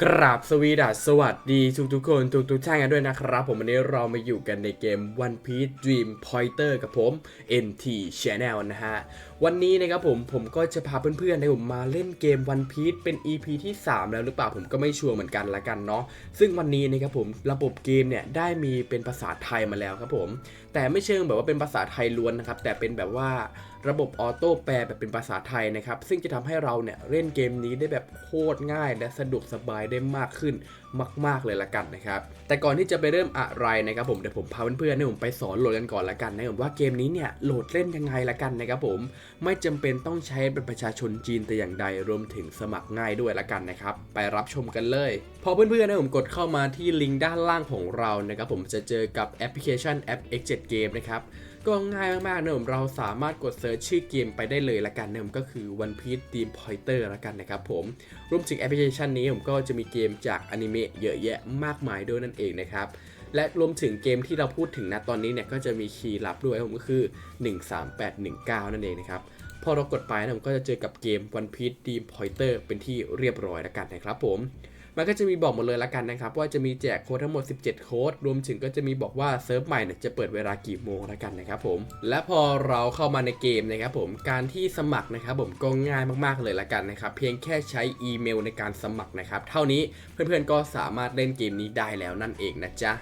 กราบสวีดัสสวัสดีทุกทุกๆคนทุกทุกๆท่านกันด้วยนะครับ ผมวันนี้เรามาอยู่กันในเกม One Piece Dream Pointer กับผม NT Channel นะฮะ วันนี้นะครับผมผมก็จะพาเพื่อนๆในผมมาเล่นเกม One Piece เป็น EP ที่ 3 แล้วหรือเปล่าผมก็ไม่ชัวร์เหมือนกันละกันเนาะซึ่งวันนี้นะครับผมระบบเกมเนี่ยได้มีเป็นภาษาไทยมาแล้วครับผม แต่ไม่เชิงแบบว่าเป็นภาษาไทยล้วนนะครับ แต่เป็นแบบว่าระบบออโต้แปลแบบเป็นภาษาไทยนะครับ ซึ่งจะทำให้เราเนี่ยเล่นเกมนี้ได้แบบโคตรง่ายและสะดวกสบายได้มากขึ้น มาก ๆ เลยละกันนะครับ แต่ก่อนที่จะไปเริ่มอะไรนะครับผมเดี๋ยวผมพาเพื่อนๆเนี่ยผมไปสอนโหลดกันก่อนละกันนะครับว่าเกมนี้เนี่ยโหลดเล่นยังไงละกันนะครับผมไม่จำเป็นต้องใช้เป็นประชาชนจีนแต่อย่างใดรวมถึงสมัครง่ายด้วยละกันนะครับไปรับชมกันเลย พอเพื่อนๆนะผมกดเข้ามาที่ลิงก์ด้านล่างของเรานะครับผมจะเจอกับแอปพลิเคชันแอป X7 Game นะครับ ก็ง่ายมากๆนะผมเราสามารถกดเซิร์ชชื่อเกมไปได้เลยละกันนะผมก็คือ One Piece Dream Pointer ละกันนะครับผมรวมถึงแอปพลิเคชันนี้ผมก็จะมีเกมจากอนิเมะเยอะแยะมากมายด้วยนั่นเองนะครับและรวมถึงเกมที่เราพูดถึงนะตอนนี้เนี่ยก็จะมีคีย์ลับด้วยผมก็คือ 13819 นั่นเองนะครับพอเรากดไปนะผมก็จะเจอกับเกม One Piece Dream Pointer เป็นที่เรียบร้อยล้วกันนะครับผม มันก็จะมีบอกหมดเลยละกันนะครับ ว่าจะมีแจกโค้ดทั้งหมด 17 โค้ดรวมถึงก็จะมีบอกว่าเซิร์ฟใหม่เนี่ยจะเปิดเวลากี่โมงละกันนะครับผมและพอเราเข้ามาในเกมนะครับผมการที่สมัครนะครับผมก็ง่ายมากๆเลยละกันนะครับเพียงแค่ใช้อีเมลในการสมัครนะครับเท่านี้เพื่อนๆก็สามารถเล่นเกมนี้ได้แล้วนั่นเองนะจ๊ะ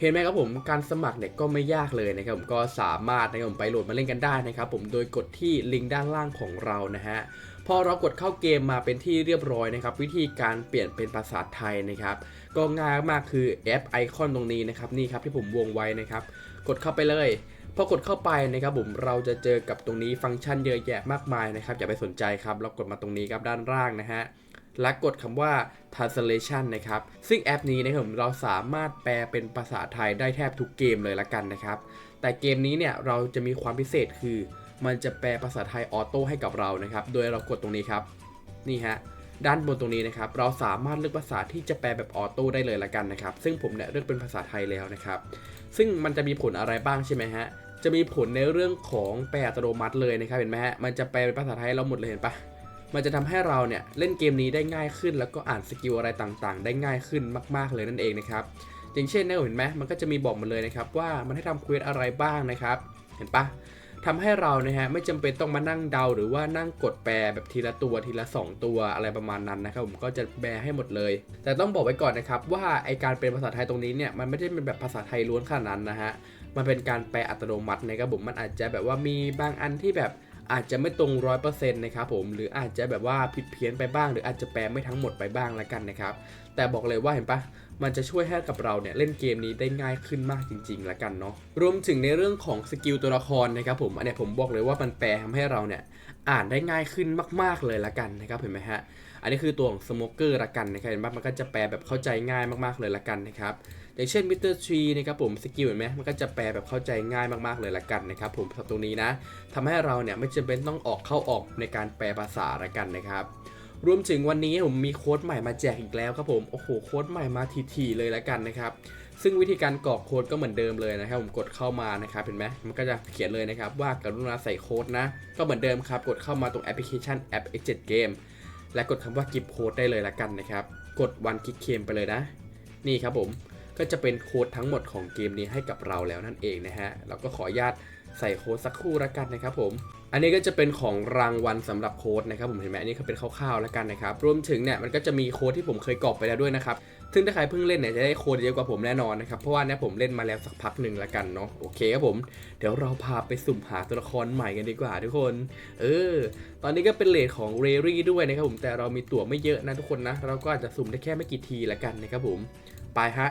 เห็นไหมครับผมการสมัครเนี่ยก็ไม่ยากเลยนะครับผมก็สามารถนะครับผมไปโหลดมาเล่นกันได้นะครับผมโดยกดที่ลิงก์ด้านล่างของเรานะฮะ พอเรากดเข้าเกมมาเป็นที่เรียบร้อยนะครับ วิธีการเปลี่ยนเป็นภาษาไทยนะครับ ก็ง่ายมากคือแอปไอคอนตรงนี้นะครับนี่ครับที่ผมวงไว้นะครับ กดเข้าไปเลยพอกดเข้าไปนะครับผมเราจะเจอกับตรงนี้ฟังก์ชันเยอะแยะมากมายนะครับอย่าไปสนใจครับเรากดมาตรงนี้ครับด้านล่างนะฮะและกดคำว่า translation นะครับ ซึ่งแอปนี้นะครับผมเราสามารถแปลเป็นภาษาไทยได้แทบทุกเกมเลยละกันนะครับ แต่เกมนี้เนี่ยเราจะมีความพิเศษคือ มันจะแปลภาษาไทยออโต้ให้กับเรานะครับ โดยเรากดตรงนี้ครับ นี่ฮะ ด้านบนตรงนี้นะครับ เราสามารถเลือกภาษาที่จะแปลแบบออโต้ได้เลยละกันนะครับ ซึ่งผมเนี่ยเลือกเป็นภาษาไทยแล้วนะครับ ซึ่งมันจะมีผลอะไรบ้างใช่ไหมฮะ จะมีผลในเรื่องของแปลอัตโนมัติเลยนะครับ เห็นไหมฮะ มันจะแปลเป็นภาษาไทยให้เราหมดเลยเห็นปะมันจะทำให้เราเนี่ยเล่นเกมนี้ได้ง่ายขึ้น แล้วก็อ่านสกิลอะไรต่างๆ ได้ง่ายขึ้นมาก ๆ เลยนั่นเองนะครับอย่างเช่นเนี่ยเห็นไหมมันก็จะมีบอกมาเลยนะครับว่ามันให้ทำเควสอะไรบ้างนะครับ เห็นปะ ทำให้เรานะฮะไม่จำเป็นต้องมานั่งเดาหรือว่านั่งกดแปลแบบทีละตัวทีละ 2 ตัวอะไรประมาณนั้นนะครับผมก็จะแปลให้หมดเลย แต่ต้องบอกไว้ก่อนนะครับว่าไอการเป็นภาษาไทยตรงนี้เนี่ยมันไม่ได้เป็นแบบภาษาไทยล้วนขนาดนั้นนะฮะมันเป็นการแปลอัตโนมัตินะครับผมมันอาจจะแบบว่ามีบางอันที่แบบ อาจจะไม่ตรงร้อยเปอร์เซ็นต์นะครับผมหรืออาจจะแบบว่าผิดเพี้ยนไปบ้าง หรืออาจจะแปลไม่ทั้งหมดไปบ้างละกันนะครับแต่บอกเลยว่าเห็นปะมันจะช่วยให้กับเราเนี่ยเล่นเกมนี้ได้ง่ายขึ้นมากจริงๆละกันเนาะรวมถึงในเรื่องของสกิลตัวละครนะครับผมอันนี้ผมบอกเลยว่ามันแปลทำให้เราเนี่ยอ่านได้ง่ายขึ้นมากๆเลยละกันนะครับเห็นไหมฮะอันนี้คือตัวของสโมเกอร์ละกันนะครับเห็นปะมันก็จะแปลแบบเข้าใจง่ายมากๆเลยละกันนะครับ อย่างเช่นมิสเตอร์ทรีนะครับผมสกิลเห็นไหมมันก็จะแปลแบบเข้าใจง่ายมากๆเลยละกันนะครับผมสำหรับตรงนี้นะทำให้เราเนี่ยไม่จำเป็นต้องออกเข้าออกในการแปลภาษาละกันนะครับรวมถึงวันนี้ผมมีโค้ดใหม่มาแจกอีกแล้วครับผมโอ้โหโค้ดใหม่มาทีๆเลยละกันนะครับซึ่งวิธีการกรอกโค้ดก็เหมือนเดิมเลยนะครับ ผมกดเข้ามานะครับเห็นไหมมันก็จะเขียนเลยนะครับ ว่ากรุณาใส่โค้ดนะ ก็เหมือนเดิมครับ กดเข้ามาตรงแอปพลิเคชันแอป X7 Game และกดคำว่ากิฟโค้ดได้เลยละกันนะครับ กดวันคลิกเคมไปเลยนะ นี่ครับผม ก็จะเป็นโค้ดทั้งหมดของเกมนี้ให้กับเราแล้วนั่นเองนะฮะเราก็ขออนุญาตใส่โค้ดสักครู่ละกันนะครับผม อันนี้ก็จะเป็นของรางวัลสำหรับโค้ดนะครับผมเห็นไหมอันนี้ก็เป็นคร่าวๆแล้วกันนะครับ รวมถึงเนี่ยมันก็จะมีโค้ดที่ผมเคยกรอกไปแล้วด้วยนะครับ ซึ่งถ้าใครเพิ่งเล่นเนี่ยจะได้โค้ดเยอะกว่าผมแน่นอนนะครับ เพราะว่าเนี่ยผมเล่นมาแล้วสักพักหนึ่งละกันเนาะ โอเคครับผม เดี๋ยวเราพาไปสุ่มหาตัวละครใหม่กันดีกว่าทุกคน เออ ตอนนี้ก็เป็นเลทของเรรี่ด้วยนะครับผม แต่เรามีตั๋วไม่เยอะนะทุกคนนะ เราก็อาจจะสุ่มได้แค่ไม่กี่ทีละกันนะครับผม ไปฮะ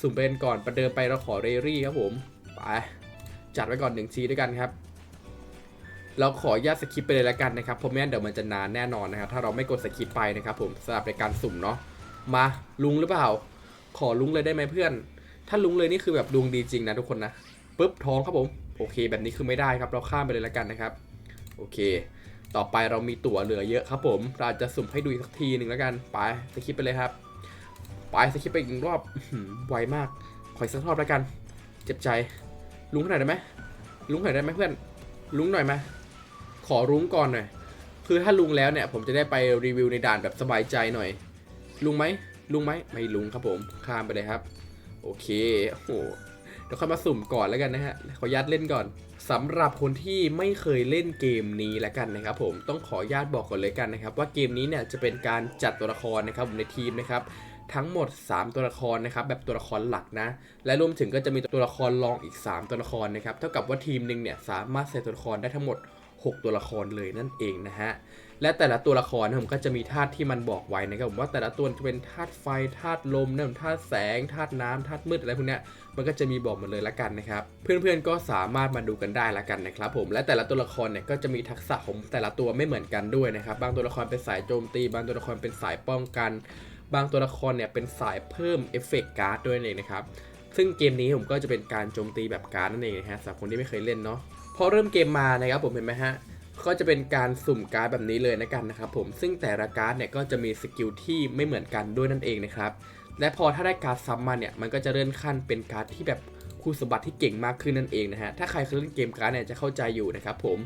สุ่มเป็นก่อนประเดิมไปเราขอเรรี่ครับผมไปจัดไว้ก่อนหนึ่งทีด้วยกันครับ เราขอญาตสคิปไปเลยละกันนะครับเพราะไม่งั้นเดี๋ยวมันจะนานแน่นอนนะครับถ้าเราไม่กดสคิปไปนะครับผมสำหรับในการสุ่มเนาะมาลุงหรือเปล่า ขอลุงเลยได้ไหมเพื่อน ถ้าลุงเลยนี่คือแบบดวงดีจริงนะทุกคนนะปุ๊บท้องครับผมโอเค แบบนี้คือไม่ได้ครับเราข้ามไปเลยละกันนะครับ โอเค ต่อไปเรามีตั๋วเหลือเยอะครับผม เราจะสุ่มให้ดูอีกสักทีหนึ่งแล้วกันไปสคิปไปเลยครับ ไปสคิปไปอีกรอบไวมาก ขออีกสักรอบแล้วกัน เจ็บใจ ลุงหน่อยได้ไหมลุงหน่อยได้ไหมเพื่อน ลุงหน่อยไหมขอรุ้งก่อนหน่อย คือถ้าลุงแล้วเนี่ย ผมจะได้ไปรีวิวในด่านแบบสบายใจหน่อย ลุงไหม ลุงไหม ไม่ลุงครับผม ข้ามไปเลยครับ โอเค โอ้โห เดี๋ยวค่อยมาสุ่มก่อนแล้วกันนะฮะ ขออนุญาตเล่นก่อนสำหรับคนที่ไม่เคยเล่นเกมนี้แล้วกันนะครับผมต้องขออนุญาตบอกก่อนเลยกันนะครับ ว่าเกมนี้เนี่ยจะเป็นการจัดตัวละครนะครับในทีมนะครับ ทั้งหมด 3 ตัวละครนะครับแบบตัวละครหลักนะ และรวมถึงก็จะมีตัวละครรองอีก 3 ตัวละครนะครับเท่ากับว่าทีมหนึ่งเนี่ยสามารถใส่ตัวละครได้ทั้งหมด 6 ตัวละครเลยนั่นเองนะฮะและแต่ละตัวละครนะผมก็จะมีธาตุที่มันบอกไว้นะครับผมว่าแต่ละตัวจะเป็นธาตุไฟธาตุลมนะธาตุแสงธาตุน้ำธาตุมืดอะไรพวกนี้มันก็จะมีบอกหมดเลยละกันนะครับ เพื่อนๆก็สามารถมาดูกันได้ละกันนะครับ ผมและแต่ละตัวละครเนี่ยก็จะมีทักษะของแต่ละตัวไม่เหมือนกันด้วยนะครับ บางตัวละครเป็นสายโจมตี บางตัวละครเป็นสายป้องกัน บางตัวละครเนี่ยเป็นสายเพิ่มเอฟเฟกต์การ์ดด้วยนั่นเองนะครับ ซึ่งเกมนี้ผมก็จะเป็นการโจมตีแบบการ์ดนั่นเองนะฮะสำหรับคนที่ไม่เคยเล่นเนาะพอเริ่มเกมมานะครับผมเห็นไหมฮะก็จะเป็นการสุ่มการ์ดแบบนี้เลยนะกันนะครับผมซึ่งแต่ละการ์ดเนี่ยก็จะมีสกิลที่ไม่เหมือนกันด้วยนั่นเองนะครับและพอถ้าได้การ์ดซ้ำมาเนี่ยมันก็จะเลื่อนขั้นเป็นการ์ดที่แบบคู่สมบัติที่เก่งมากขึ้นนั่นเองนะฮะ ถ้าใครเคยเล่นเกมการ์ดเนี่ยจะเข้าใจอยู่นะครับผม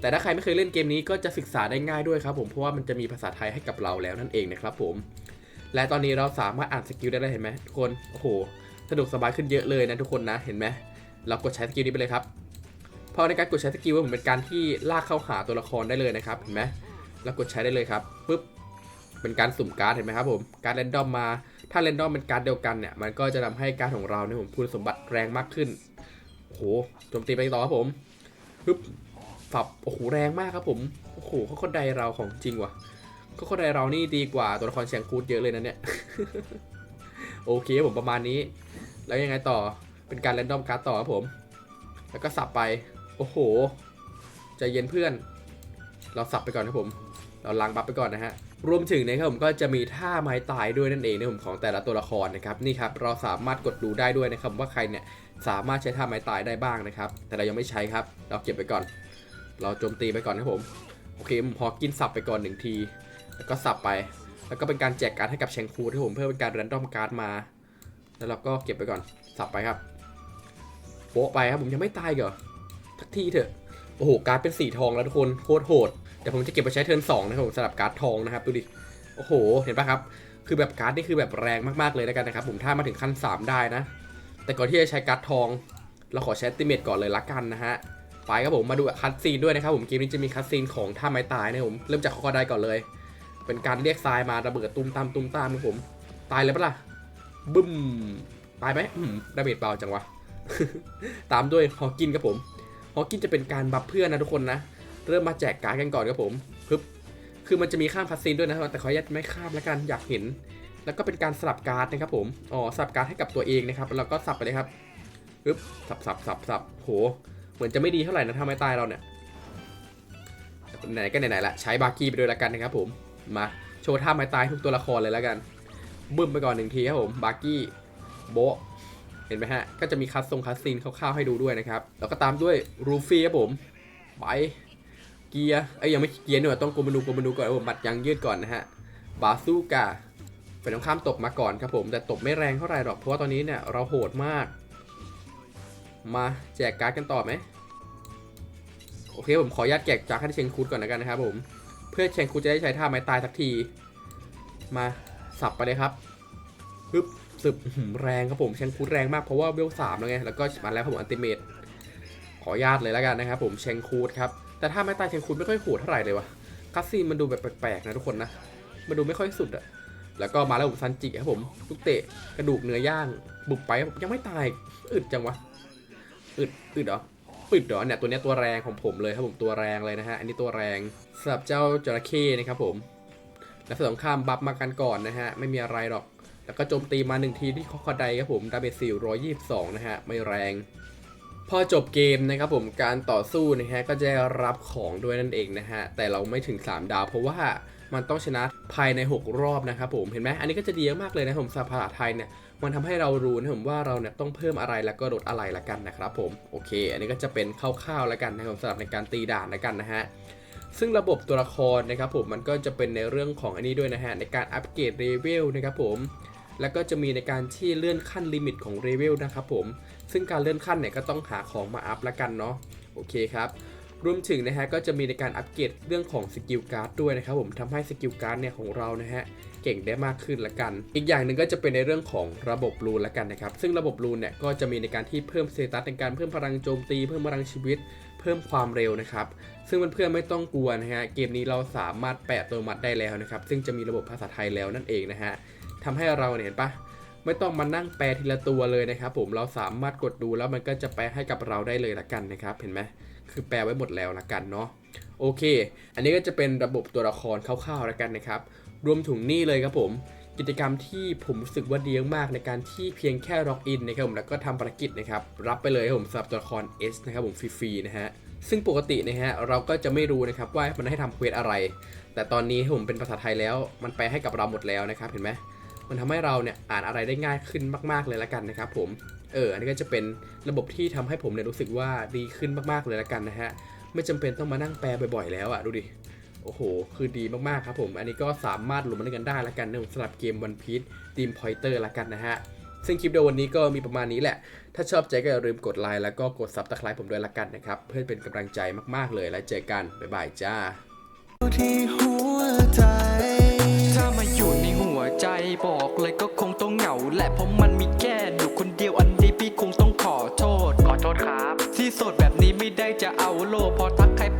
แต่ถ้าใครไม่เคยเล่นเกมนี้ก็จะศึกษาได้ง่ายด้วยครับผม เพราะว่ามันจะมีภาษาไทยให้กับเราแล้วนั่นเองนะครับผม และตอนนี้เราสามารถอ่านสกิลได้แล้วเห็นไหมทุกคนโอ้โหสะดวกสบายขึ้นเยอะเลยนะทุกคนนะเห็นไหมเรากดใช้สกิลนี้ไปเลยครับพอในการกดใช้สกิลผมเป็นการที่ลากเข้าหาตัวละครได้เลยนะครับเห็นไหมแล้วกดใช้ได้เลยครับปุ๊บเป็นการสุ่มการ์ดเห็นไหมครับผมการ์ดแรนดอมมา ถ้าแรนดอมเป็นการเดียวกันเนี่ยมันก็จะทำให้การของเราเนี่ยผมคุณสมบัติแรงมากขึ้นโอ้โหโจมตีไปต่อครับผมปึ๊บฝับโอ้โหแรงมากครับผมโอ้โหเขาคนใดเราของจริงว่ะ เขาคนใดเรานี่ดีกว่าตัวละครเชียงคูดเยอะเลยนะเนี่ย โอเคผมประมาณนี้ แล้วยังไงต่อ เป็นการแรนดอมการ์ดต่อครับผม แล้วก็สับไป โอ้โห ใจเย็นเพื่อน เราสับไปก่อนครับผม เราล้างบัฟไปก่อนนะฮะ รวมถึงนะครับผมก็จะมีท่าไม้ตายด้วยนั่นเองนะผมของแต่ละตัวละครนะครับ นี่ครับเราสามารถกดดูได้ด้วยนะครับว่าใครเนี่ยสามารถใช้ท่าไม้ตายได้บ้างนะครับ แต่เรายังไม่ใช้ครับ เราเก็บไปก่อน เราโจมตีไปก่อนครับผม โอเคผมพอกินสับไปก่อนหนึ่งที แล้วก็สับไป แล้วก็เป็นการแจกการ์ดให้กับแชงคูที่ผมเพื่อเป็นการแรนดอมการ์ดมา แล้วเราก็เก็บไปก่อน สับไปครับ โปะไปครับผมยังไม่ตายเหรอทักทีเถอะ โอ้โห การ์ดเป็นสีทองแล้วทุกคนโคตรโหดเดี๋ยวผมจะเก็บไปใช้เทิร์นสองนะครับผมสำหรับการ์ดทองนะครับดูดิ โอ้โห เห็นปะครับ คือแบบการ์ดนี่คือแบบแรงมากๆเลยแล้วกันนะครับผมถ้ามาถึงขั้น 3 ได้นะ แต่ก่อนที่จะใช้การ์ดทอง เราขอใช้ติเมตก่อนเลยละกันนะฮะไปครับผมมาดูคัดซีนด้วยนะครับผมเกมนี้จะมีคัดซีนของท่าไม้ตายนะผมเริ่มจากคอได้ก่อนเลย เป็นการเรียกทรายมาระเบิดตุ้มตามตุ้มตามครับผม ตายเลยปะล่ะบึ้มตายไหมอืมดาเมจเบาจังวะ ตามด้วยฮอกินครับผมฮอกินจะเป็นการบัฟเพื่อนนะทุกคนนะ เริ่มมาแจกการ์ดกันก่อนครับผมปึ๊บคือมันจะมีข้ามคัสซีนด้วยนะแต่ขออนุญาตไม่ข้ามแล้วกันอยากเห็น แล้วก็เป็นการสลับการ์ดนะครับผมอ๋อสลับการ์ดให้กับตัวเองนะครับแล้วก็สับไปเลยครับปึ๊บสับสับสับสับโห เหมือนจะไม่ดีเท่าไหร่นะถ้าไม่ตายเราเนี่ยไหนก็ไหนๆละใช้บาร์กี้ไปด้วยละกันนะครับผม มา โชว์ท่าไม้ตายทุกตัวละครเลยแล้วกันบึ้มไปก่อนหนึ่งทีครับผมบาร์กี้โบเห็นไหมฮะ ก็จะมีคัสซงคัสซีนคร่าวๆให้ดูด้วยนะครับ แล้วก็ตามด้วยรูฟี่ครับผมไปเกียร์ไอ้ยังไม่เกียร์หน่อยต้องกลมนูกลมนูก่อนผมบัดยังยืดก่อนนะฮะบาซูกาเป็นต้องข้ามตกมาก่อนครับผม แต่ตกไม่แรงเท่าไหร่หรอกเพราะว่าตอนนี้เนี่ยเราโหดมาก มาแจกการ์ดกันต่อไหมโอเคผมขออนุญาตแจกจากให้เชงคูดก่อนนะกันนะครับผม พื่อเชงคูดจะได้ใช้ท่าไม้ตายสักที มาสับไปเลยครับปึ๊บสึบแรงครับผมเชงคูดแรงมากเพราะว่าเวลสามแล้วไงแล้วก็มาแล้วครับผมอันติเมตขอญาตเลยแล้วกันนะครับผมเชงคูดครับแต่ถ้าไม้ตายเชงคูดไม่ค่อยโหดเท่าไหร่เลยวะคัสซีนมันดูแบบแปลกๆนะทุกคนนะมันดูไม่ค่อยสุดอะแล้วก็มาแล้วผมซันจิครับผมลูกเตะกระดูกเนื้อย่างบุกไปยังไม่ตายอึดจังวะอึดอึดเหรอ อึดเหรอเนี่ยตัวนี้ตัวแรงของผมเลยครับผมตัวแรงเลยนะฮะอันนี้ตัวแรงสำหรับเจ้าจระเข้นะครับผมแล้วสงครามบัฟมากันก่อนนะฮะไม่มีอะไรหรอก แล้วก็โจมตีมาหนึ่งทีที่คอคอไดครับผมดาเมจสี่ร้อยยี่สิบสองนะฮะไม่แรง พอจบเกมนะครับผมการต่อสู้นะฮะก็จะรับของด้วยนั่นเองนะฮะแต่เราไม่ถึง 3 ดาวเพราะว่ามันต้องชนะภายใน 6 รอบนะครับผมเห็นไหมอันนี้ก็จะดีมากเลยนะผมสภาษาไทยเนี่ย มันทำให้เรารู้นะผมว่าเราเนี่ยต้องเพิ่มอะไรแล้วก็ลดอะไรละกันนะครับผมโอเค อันนี้ก็จะเป็นคร่าวๆแล้วกันนะครับสำหรับในการตีด่านล้วกันนะฮะซึ่งระบบตัวละครนะครับผมมันก็จะเป็นในเรื่องของอันนี้ด้วยนะฮะในการอัปเกรดเลเวลนะครับผมแล้วก็จะมีในการที่เลื่อนขั้นลิมิตของเลเวลนะครับผมซึ่งการเลื่อนขั้นเนี่ยก็ต้องหาของมาอัพละกันเนาะโอเคครับรวมถึงนะฮะก็จะมีในการอัปเกรดเรื่องของสกิลการ์ดด้วยนะครับผมทำให้สกิลการ์ดเนี่ยของเรานะฮะ เก่งได้มากขึ้นละกัน อีกอย่างหนึ่งก็จะเป็นในเรื่องของระบบรูนละกันนะครับ ซึ่งระบบรูนเนี่ยก็จะมีในการที่เพิ่มสเตตัสในการเพิ่มพลังโจมตี เพิ่มพลังชีวิต เพิ่มความเร็วนะครับ ซึ่งเพื่อนๆไม่ต้องกลัวนะฮะ เกมนี้เราสามารถแปะตัวมัดได้แล้วนะครับ ซึ่งจะมีระบบภาษาไทยแล้วนั่นเองนะฮะทำให้เราเนี่ยเห็นปะไม่ต้องมานั่งแปลทีละตัวเลยนะครับ ผมเราสามารถกดดูแล้วมันก็จะแปลให้กับเราได้เลยละกันนะครับ เห็นไหมคือแปลไว้หมดแล้วละกันเนาะโอเค อันนี้ก็จะเป็นระบบตัวละครคร่าวๆละกันนะครับ รวมถึงนี่เลยครับผม กิจกรรมที่ผมรู้สึกว่าดีมากในการที่เพียงแค่ล็อกอินนะครับผมแล้วก็ทำภารกิจนะครับรับไปเลยครับผมสำหรับตัวละคร S นะครับผมฟรีๆนะฮะซึ่งปกตินะฮะเราก็จะไม่รู้นะครับว่ามันให้ทำเควสอะไร แต่ตอนนี้ผมเป็นภาษาไทยแล้ว มันแปลให้กับเราหมดแล้วนะครับเห็นไหมมันทำให้เราเนี่ยอ่านอะไรได้ง่ายขึ้นมาก ๆเลยละกันนะครับผม เออ อันนี้ก็จะเป็นระบบที่ทำให้ผมเนี่ยรู้สึกว่าดีขึ้นมากๆเลยละกันนะฮะ ไม่จำเป็นต้องมานั่งแปลบ่อยๆแล้วอะดูดิ โอ้โห คือดีมากๆครับผม อันนี้ก็สามารถหลุดมาเล่นกันได้ละกันนะผมสำหรับเกม One Piece Team Pointer ละกันนะฮะ ซึ่งคลิปวิดีโอวันนี้ก็มีประมาณนี้แหละ ถ้าชอบใจก็อย่าลืมกดไลค์แล้วก็กดซับสไครป์ผมด้วยละกันนะครับ เพื่อเป็นกำลังใจมากๆเลยแล้วเจอกัน บ๊ายบายจ้าที่หัวใจ ถ้ามาอยู่ในหัวใจบอกเลยก็คงต้องเหงาแหละเพราะมันมีแค่อยู่คนเดียวอันนี้พี่คงต้องขอโทษ ขอโทษครับ ที่โสดแบบนี้ไม่ได้จะเอาโลกพอทักใคร